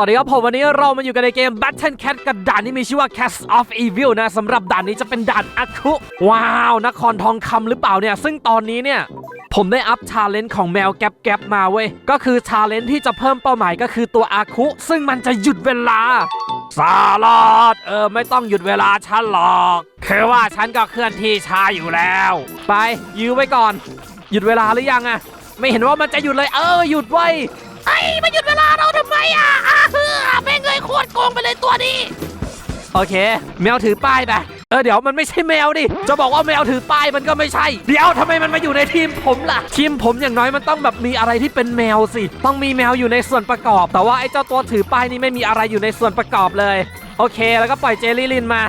วัสดีครับผมวันนี้เรามาอยู่กันในเกม Battle Cat กับด่านที่มีชื่อว่า Cast of Evil นะสำหรับด่านนี้จะเป็นด่านอาคุว้าว นครทองคำหรือเปล่าเนี่ย ซึ่งตอนนี้เนี่ย ผมได้อัพชาเลนจ์ของแมวแก๊บแก๊บมาเว้ย ก็คือชาเลนจ์ที่จะเพิ่มเป้าหมายก็คือตัวอาคุ ซึ่งมันจะหยุดเวลาสาลอด เออ ไม่ต้องหยุดเวลาฉันหรอกคือว่าฉันก็เคลื่อนที่ช้าอยู่แล้ว ไปยื้อไว้ก่อน หยุดเวลาหรือยังอะไม่เห็นว่ามันจะหยุดเลยเออหยุดไว้ ยไอ้มาหยุดเวลาเราทำไมอะอะเฮ้อแม่งเลยโคตรโกงไปเลยตัวนี้ โอเค แมวถือป้ายไป เออเดี๋ยวมันไม่ใช่แมวดิ จะบอกว่าแมวถือป้ายมันก็ไม่ใช่ เดี๋ยวทำไมมันมาอยู่ในทีมผมล่ะ ทีมผมอย่างน้อยมันต้องแบบมีอะไรที่เป็นแมวสิ ต้องมีแมวอยู่ในส่วนประกอบ แต่ว่าไอ้เจ้าตัวถือป้ายนี่ไม่มีอะไรอยู่ในส่วนประกอบเลย โอเค แล้วก็ปล่อยเจลลี่ลินมา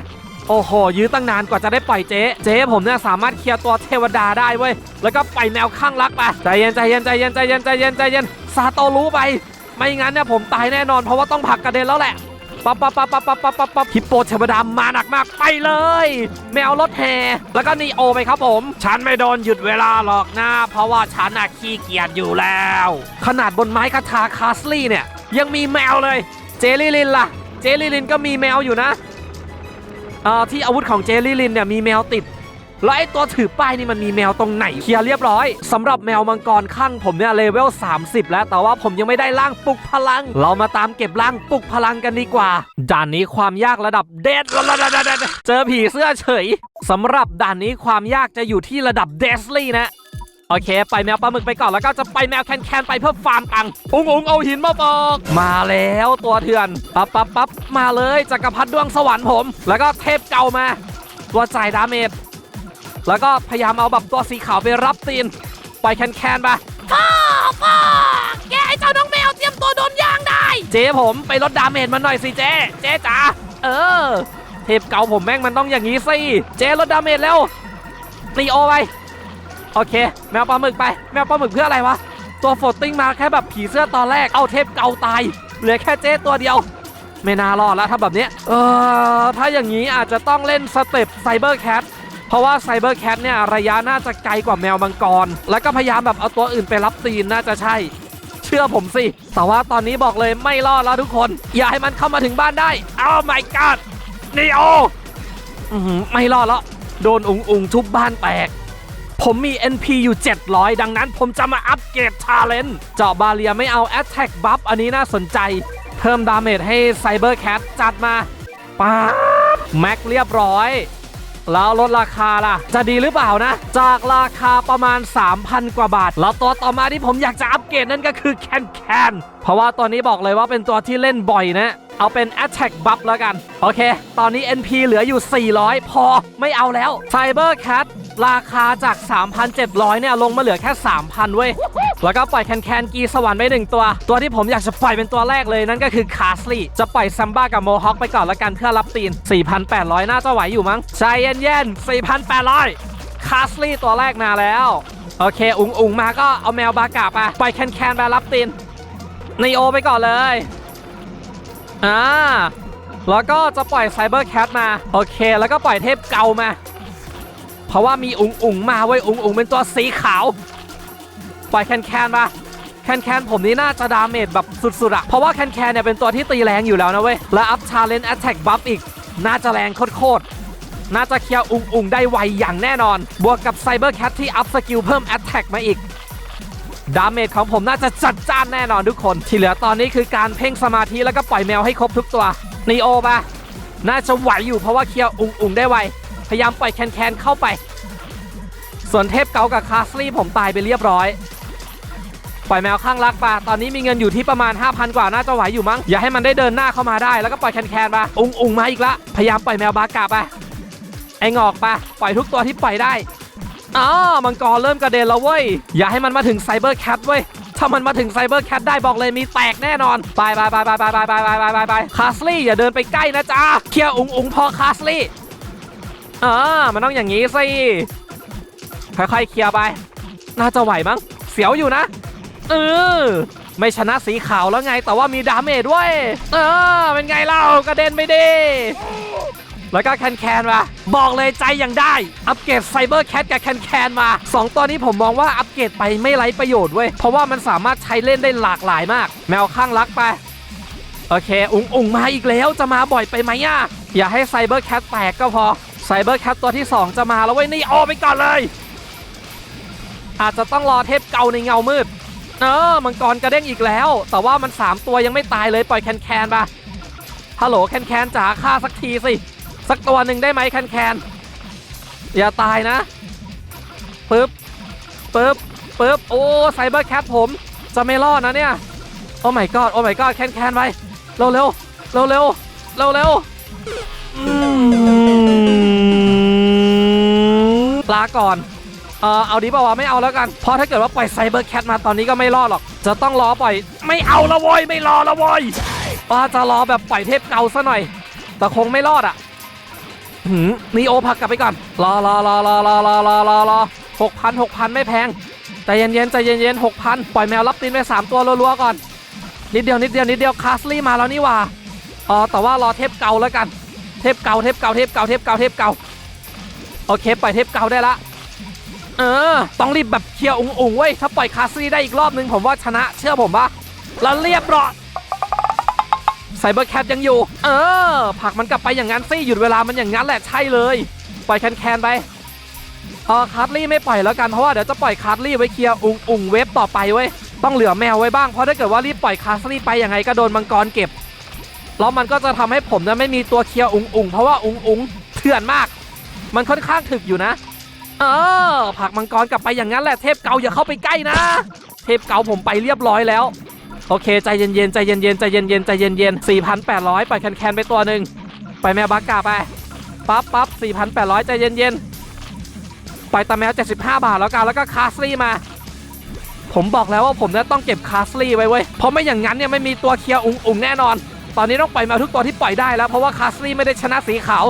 โอ้โห ยื้อตั้งนานกว่าจะได้ปล่อยเจ๊ เจ๊ผมเนี่ยสามารถเคลียร์ตัวเทวดาได้เว้ย แล้วก็ปล่อยแมวข้างรักไป ใจเย็นใจเย็นใจเย็นใจเย็นใจเย็นใจเย็น ซาโตรู้ไป ไม่งั้นเนี่ยผมตายแน่นอนเพราะว่าต้องผลักกระเด็นแล้วแหละปั๊บปั๊บปั๊บปั๊บปั๊บปั๊บปั๊บปั๊บฮิปโปเทวดามาหนักมากไปเลย แมวรถแห่แล้วก็นีโอไปครับผม ฉันไม่โดนหยุดเวลาหรอกนะ เพราะว่าฉันน่ะขี้เกียจอยู่แล้ว ขนาดบนไม้คาทาคาสลี่เนี่ย ยังมีแมวเลย เจลลี่ลินล่ะ เจลลี่ลินก็มีแมวอยู่นะเอ่อที่อาวุธของเจลลี่ลินเนี่ยมีแมวติด แล้วไอตัวถือป้ายนี่มันมีแมวตรงไหนเคลียร์เรียบร้อยสำหรับแมวมังกรข้างผมเนี่ยเลเวล 30 แล้วแต่ว่าผมยังไม่ได้ร่างปลุกพลัง เรามาตามเก็บร่างปลุกพลังกันดีกว่า ด่านนี้ความยากระดับเดดเจอผีเสื้อเฉยสำหรับด่านนี้ความยากจะอยู่ที่ระดับเดสลี่นะโอเค ไปแมวปลาหมึกไปก่อนแล้วก็จะไปแมวแคนแคนไปเพื่อฟาร์มตังอุงอุงเอาหินมาบอกมาแล้วตัวเถื่อนปั๊บปั๊บปั๊บมาเลยจักรพรรดิดวงสวรรค์ผม แล้วก็เทพเก่ามา ตัวจ่ายดาเมจ แล้วก็พยายามเอาแบบตัวสีขาวไปรับตีนปล่อยแคนแคนไปพ่อพ่อแกไอ้เจ้าน้องแมวเตรียมตัวโดนย่างได้ เจ๊ผมไปลดดาเมจมันหน่อยสิเจ๊เจ๊จ๋าเออ เทพเก่าผมแม่งมันต้องอย่างนี้สิเจ๊ลดดาเมจแล้วตีโอไปโอเค แมวปลาหมึกไป แมวปลาหมึกเพื่ออะไรวะตัวโฟตติ้งมาแค่แบบผีเสื้อตอนแรกเอาเทพเก่าตายเหลือแค่เจ๊ตัวเดียว ไม่น่ารอดแล้วถ้าแบบเนี้ยเออถ้าอย่างนี้อาจจะต้องเล่นสเต็ปไซเบอร์แคท เพราะว่าไซเบอร์แคทเนี่ยระยะน่าจะไกลกว่าแมวมังกร แล้วก็พยายามแบบเอาตัวอื่นไปรับตีนน่าจะใช่ เชื่อผมสิ แต่ว่าตอนนี้บอกเลยไม่รอดแล้วทุกคน อย่าให้มันเข้ามาถึงบ้านได้อ้าว my god นี่โอไม่รอดแล้ว โดนอุงอุงทุบบ้านแตกผมมี NP อยู่ 700 ดังนั้นผมจะมาอัปเกรดชาเลนเจาะบาเรียไม่เอา Attack Buff อันนี้น่าสนใจ เพิ่มดาเมจให้ Cyber Cat จัดมาป๊าบแม็กเรียบร้อย แล้วลดราคาล่ะ จะดีหรือเปล่านะ จากราคาประมาณ 3,000 กว่าบาท แล้วตัวต่อมาที่ผมอยากจะอัปเกรดนั่นก็คือแคนแคนเพราะว่าตัวนี้บอกเลยว่าเป็นตัวที่เล่นบ่อยนะเอาเป็น Attack Buff แล้วกัน โอเค ตอนนี้ NP เหลืออยู่ 400 พอไม่เอาแล้ว Cyber Cat ราคาจาก 3,700 เนี่ยลงมาเหลือแค่ 3,000 เว้ย แล้วก็ปล่อยแคนแคนกีสวรรค์ไปหนึ่งตัว ตัวที่ผมอยากจะปล่อยเป็นตัวแรกเลยนั่นก็คือคาสลี่จะปล่อยซัมบ้ากับโมฮอคไปก่อนละกันเพื่อรับตีน 4,800 น่าจะไหวอยู่มั้งใจเย็นๆ 4,800 คาสลี่ตัวแรกมาแล้ว โอเค อุงอุงมาก็เอาแมวบากาไปปล่อยแคนแคนไปรับตีนนีโอไปก่อนเลยอ่าแล้วก็จะปล่อยไซเบอร์แคทมา โอเค แล้วก็ปล่อยเทพเกามา เพราะว่ามีอุงอุงมาเว้ยอุงอุงเป็นตัวสีขาวปล่อยแคนแคนมาแคนแคนผมนี่น่าจะดาเมจแบบสุดๆอะเพราะว่าแคนแคนเนี่ยเป็นตัวที่ตีแรงอยู่แล้วนะเว้ย และอัพชาเลนจ์แอตแทกบัฟอีก น่าจะแรงโคตรๆน่าจะเคลียร์อุงอุงได้ไวอย่างแน่นอน บวกกับไซเบอร์แคทที่อัพสกิลเพิ่มแอตแทกมาอีก ดาเมจของผมน่าจะจัดจ้านแน่นอนทุกคน ที่เหลือตอนนี้คือการเพ่งสมาธิแล้วก็ปล่อยแมวให้ครบทุกตัวนีโอปะน่าจะไหวอยู่เพราะว่าเคลียร์อุงอุงได้ไว พยายามปล่อยแคนแคนเข้าไป ส่วนเทพเกากับคาสลี่ผมตายไปเรียบร้อย ปล่อยแมวข้างรักปะตอนนี้มีเงินอยู่ที่ประมาณ 5,000 กว่าน่าจะไหวอยู่มั้ง อย่าให้มันได้เดินหน้าเข้ามาได้ แล้วก็ปล่อยแคนแคนปะอุงอุงมาอีกละ พยายามปล่อยแมวบากาปไอ้งอกปะปล่อยทุกตัวที่ปล่อยได้อ๋อมังกรเริ่มกระเด็นแล้วเว้ย อย่าให้มันมาถึงไซเบอร์แคทเว้ย ถ้ามันมาถึงไซเบอร์แคทได้บอกเลยมีแตกแน่นอน ไปไปไปไปไปไปไปไปไปไปไปคาสลี่อย่าเดินไปใกล้นะจ๊ะ เคลียร์อุงอุงพอคาสลี่ อ่ามันต้องอย่างนี้สิ ค่อยๆเคลียร์ไป น่าจะไหวมั้ง เสียวอยู่นะ เออ ไม่ชนะสีขาวแล้วไง แต่ว่ามีดาเมจด้วย เออ เป็นไงเล่ากระเด็นไปดิแล้วก็แคนแคนมา บอกเลยใจยังได้ อัปเกรดไซเบอร์แคทกับแคนแคนมา 2 ตัวนี้ผมมองว่าอัปเกรดไปไม่ไร้ประโยชน์เว้ย เพราะว่ามันสามารถใช้เล่นได้หลากหลายมาก แมวข้างรักไปโอเค อุงอุงมาอีกแล้วจะมาบ่อยไปไหมอะ อย่าให้ไซเบอร์แคทแตกก็พอ ไซเบอร์แคทตัวที่ 2 จะมาแล้วเว้ยนี่ออกไปก่อนเลย อาจจะต้องรอเทพเก่าในเงามืด เออมังกรกระเด้งอีกแล้ว แต่ว่ามัน 3 ตัวยังไม่ตายเลยปล่อยแคนแคนๆปะฮัลโหลแคนแคนจ๋าฆ่าสักทีสิ สักตัวหนึ่งได้ไหมแคนแคนอย่าตายนะปึ๊บปึ๊บปึ๊บโอ้ไซเบอร์แคทผมจะไม่รอดนะเนี่ยโอ้ my god โอ้ my god แคนแคนไปเร็วเร็วเร็วเร็วเร็วเร็วอืม ลาก่อนเออเอาดีป่าวะไม่เอาแล้วกัน เพราะถ้าเกิดว่าปล่อยไซเบอร์แคทมาตอนนี้ก็ไม่รอดหรอก จะต้องรอปล่อย ไม่เอาละโว้ยไม่รอละโว้ยว่าจะรอแบบปล่อยเทพเก่าซะหน่อย แต่คงไม่รอดอะหืมนีโอพักกลับไปก่อน รอรอรอรอรอรอรอรอรอหกพันหกพันไม่แพงใจเย็นๆใจเย็นๆหกพันปล่อยแมวรับตีนไปสามตัวรัวๆก่อน นิดเดียวนิดเดียวนิดเดียวคาสลี่มาแล้วนี่ว่าเออแต่ว่ารอเทปเก่าแล้วกัน เทปเก่าเทปเก่าเทปเก่าเทปเก่าเทปเก่า โอเคปล่อยเทปเก่าได้ละเออ ต้องรีบแบบเคลียร์อุ๋งอุ๋งเว้ยถ้าปล่อยคาสซี่ได้อีกรอบนึงผมว่าชนะเชื่อผมปะแล้วเรียบร้อยไซเบอร์แคทยังอยู่ เออผักมันกลับไปอย่างนั้นสิหยุดเวลามันอย่างนั้นแหละใช่เลย ปล่อยแคนแคนไปเออคาร์ลี่ไม่ปล่อยแล้วกันเพราะว่าเดี๋ยวจะปล่อยคาร์ลี่ไว้เคลียร์อุ๋งอุ๋งเว็บต่อไปเว้ยต้องเหลือแมวไว้บ้างเพราะถ้าเกิดว่ารีบปล่อยคาสลี่ไปยังไงก็โดนมังกรเก็บแล้วมันก็จะทำให้ผมเนี่ยไม่มีตัวเคลียร์อุ๋งอุ๋งเพราะว่าอุ๋งอุ๋งเถื่อนมาก มันค่อนข้างถึกอยู่นะ เออผักมังกรกลับไปอย่างนั้นแหละเทพเก่าอย่าเข้าไปใกล้นะ เทพเก่าผมไปเรียบร้อยแล้ว โอเคใจเย็นๆใจเย็นๆใจเย็นๆใจเย็นๆ4,800ไปแคนๆไปตัวหนึ่งไปแมวบักกาไปปั๊บปั๊บ4,800ใจเย็นๆไปตาแมว75บห้าบาทแล้วกันแล้วก็คาสลี่มาผมบอกแล้วว่าผมเนี่ยต้องเก็บคาสลี่ไว้เว้ย เพราะไม่อย่างนั้นเนี่ยไม่มีตัวเคลียร์อุ๋งอุ๋งแน่นอน ตอนนี้ต้องปล่อยแมวทุกตัวที่ปล่อยได้แล้ว เพราะว่าคาสลี่ไม่ได้ชนะสีขาว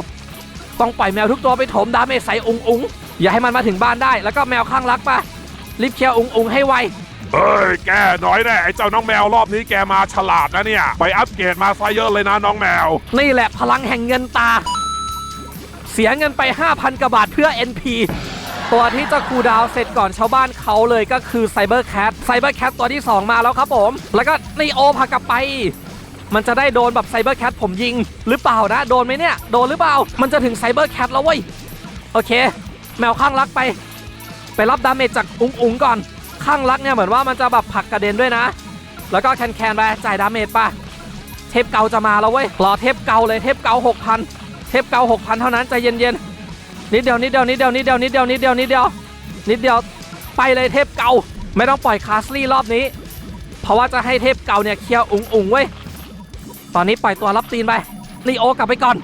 ต้องปล่อยแมวทุกตัวไปโถมดาเมจใส่อุ๋งอุ๋งอย่าให้มันมาถึงบ้านได้ แล้วก็แมวข้างรักไปรีบเคลียร์อุ๋งอุ๋งให้ไวเฮ้ยแกน้อยแน่ไอ้เจ้าน้องแมวรอบนี้แกมาฉลาดนะเนี่ย ไปอัปเกรดมาซะเยอะเลยนะน้องแมว นี่แหละพลังแห่งเงินตา เสียเงินไป 5,000กว่าบาทเพื่อ NP ตัวที่จะคูลดาวน์เสร็จก่อนชาวบ้านเขาเลยก็คือไซเบอร์แคทไซเบอร์แคทตัวที่ 2 มาแล้วครับผม แล้วก็นีโอพากลับไป มันจะได้โดนแบบไซเบอร์แคทผมยิง หรือเปล่านะโดนไหมเนี่ยโดนหรือเปล่า มันจะถึงไซเบอร์แคทแล้วเว้ยโอเค แมวข้างรักไป ไปรับดาเมจจากอุ๋งอุ๋งก่อนข้างรักเนี่ยเหมือนว่ามันจะแบบผักกระเด็นด้วยนะ แล้วก็แคนแคนๆไปจ่ายดาเมจไปเทปเก่าจะมาแล้วเว้ยรอเทปเก่าเลยเทปเก่า6,000เทปเก่า6,000เท่านั้นใจเย็นๆนิดเดียวนิดเดียวนิดเดียวนิดเดียวนิดเดียวนิดเดียวนิดเดียวนิดเดียวไปเลยเทปเก่า ไม่ต้องปล่อยคาสลี่รอบนี้ เพราะว่าจะให้เทปเก่าเนี่ยเคลียร์อุ๋งอุ๋งเว้ย ตอนนี้ปล่อยตัวรับตีนไปลีโอกลับไปก่อน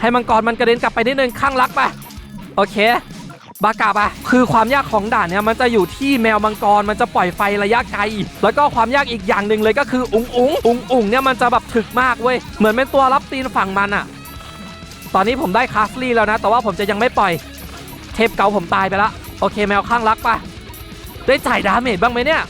ให้มังกรมันกระเด็นกลับไปนิดนึงข้างรักไป โอเค บากาไปคือความยากของด่านเนี่ยมันจะอยู่ที่แมวมังกรมันจะปล่อยไฟระยะไกล แล้วก็ความยากอีกอย่างหนึ่งเลยก็คืออุ๋งอุ๋งอุ๋งอุ๋งเนี่ยมันจะแบบถึกมากเว้ย เหมือนเป็นตัวรับตีนฝั่งมันอะตอนนี้ผมได้คาสลี่แล้วนะ แต่ว่าผมจะยังไม่ปล่อย เทปเก่าผมตายไปละ โอเคแมวข้างรักปะได้จ่ายดาเมจบ้างไหมเนี่ย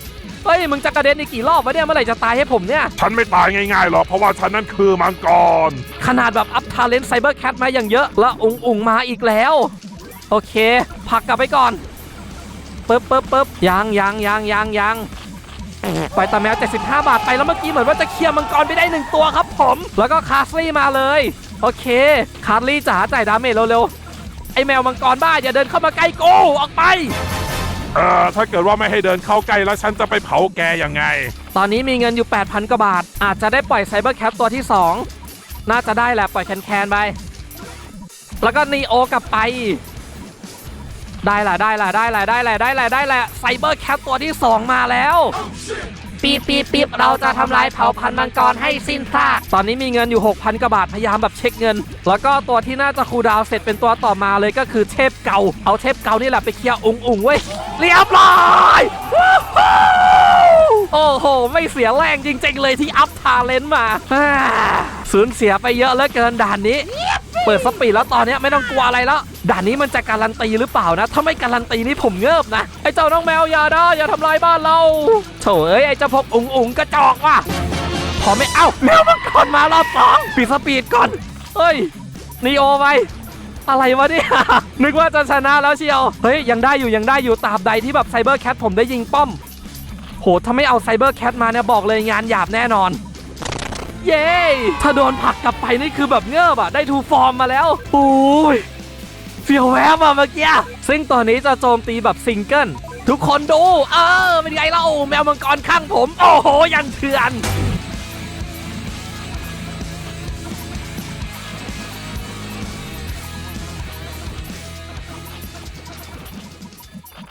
เฮ้ยมึงจะกระเด็นอีกกี่รอบวะเนี่ยเมื่อไหร่จะตายให้ผมเนี่ย ฉันไม่ตายง่ายๆหรอกเพราะว่าฉันนั้นคือมังกร ขนาดแบบอัพทาเลนต์ไซเบอร์แคทมาอย่างเยอะ แล้วอุงอุงมาอีกแล้ว โอเคผลักกลับไปก่อนปึ๊บปึ๊บปึ๊บยังยังยังยังยังไปตาแมว 75 บาทไปแล้วเมื่อกี้เหมือนว่าจะเคลียร์มังกรไปได้หนึ่งตัวครับผม แล้วก็คาสลี่มาเลย โอเค คาร์ลี่จ๋าจ่ายดาเมจเร็วๆไอแมวมังกรบ้าอย่าเดินเข้ามาใกล้กูออกไป เออถ้าเกิดว่าไม่ให้เดินเข้าใกล้แล้วฉันจะไปเผาแกยังไง ตอนนี้มีเงินอยู่ 8,000กว่าบาท อาจจะได้ปล่อยไซเบอร์แคปตัวที่ 2 น่าจะได้แหละปล่อยแคนแคนไป แล้วก็นีโอกลับไป ได้แหละได้แหละได้แหละได้แหละได้แหละได้แหละไซเบอร์แคปตัวที่ 2 มาแล้ว ปีบปีบปีบเราจะทำลายเผ่าพันธุ์มังกรให้สิ้นซาก ตอนนี้มีเงินอยู่ 6,000กว่าบาทพยายามแบบเช็คเงิน แล้วก็ตัวที่น่าจะคูลดาวน์เสร็จเป็นตัวต่อมาเลยก็คือเทพเก่า เอาเทพเก่านี่แหละไปเคลียร์อุงอุงเว้ยเรียบร้อยโอ้โห ไม่เสียแรงจริงๆเลยที่อัพทาเลนต์มาอ่าสูญเสียไปเยอะเหลือเกินด่านนี้ เปิดสปีดแล้วตอนนี้ไม่ต้องกลัวอะไรแล้วด่านนี้มันจะการันตีหรือเปล่านะ ถ้าไม่การันตีนี่ผมเงิบนะ ไอ้เจ้าน้องแมวอย่านะอย่าทำลายบ้านเราโถเอ้ยไอ้เจ้าพกอุ๋งอุ๋งกระจอกว่ะพอไม่เอ้าแมวมังกรมารอบสองปิดสปีดก่อนเฮ้ยนีโอไปอะไรวะเนี่ยนึกว่าจะชนะแล้วเชียวเฮ้ยยังได้อยู่ยังได้อยู่ตราบใดที่แบบไซเบอร์แคทผมได้ยิงป้อมโหถ้าไม่เอาไซเบอร์แคทมาเนี่ยบอกเลยงานหยาบแน่นอน เย้ ถ้าโดนผลักกลับไปนี่คือแบบเงือบอะได้ทูฟอร์มมาแล้วโอ้ยเฟียวแวบอะเมื่อกี้ ซึ่งตอนนี้จะโจมตีแบบซิงเกิลทุกคนดู เออ เป็นไงเล่าแมวมังกรข้างผม โอ้โหยังเถื่อน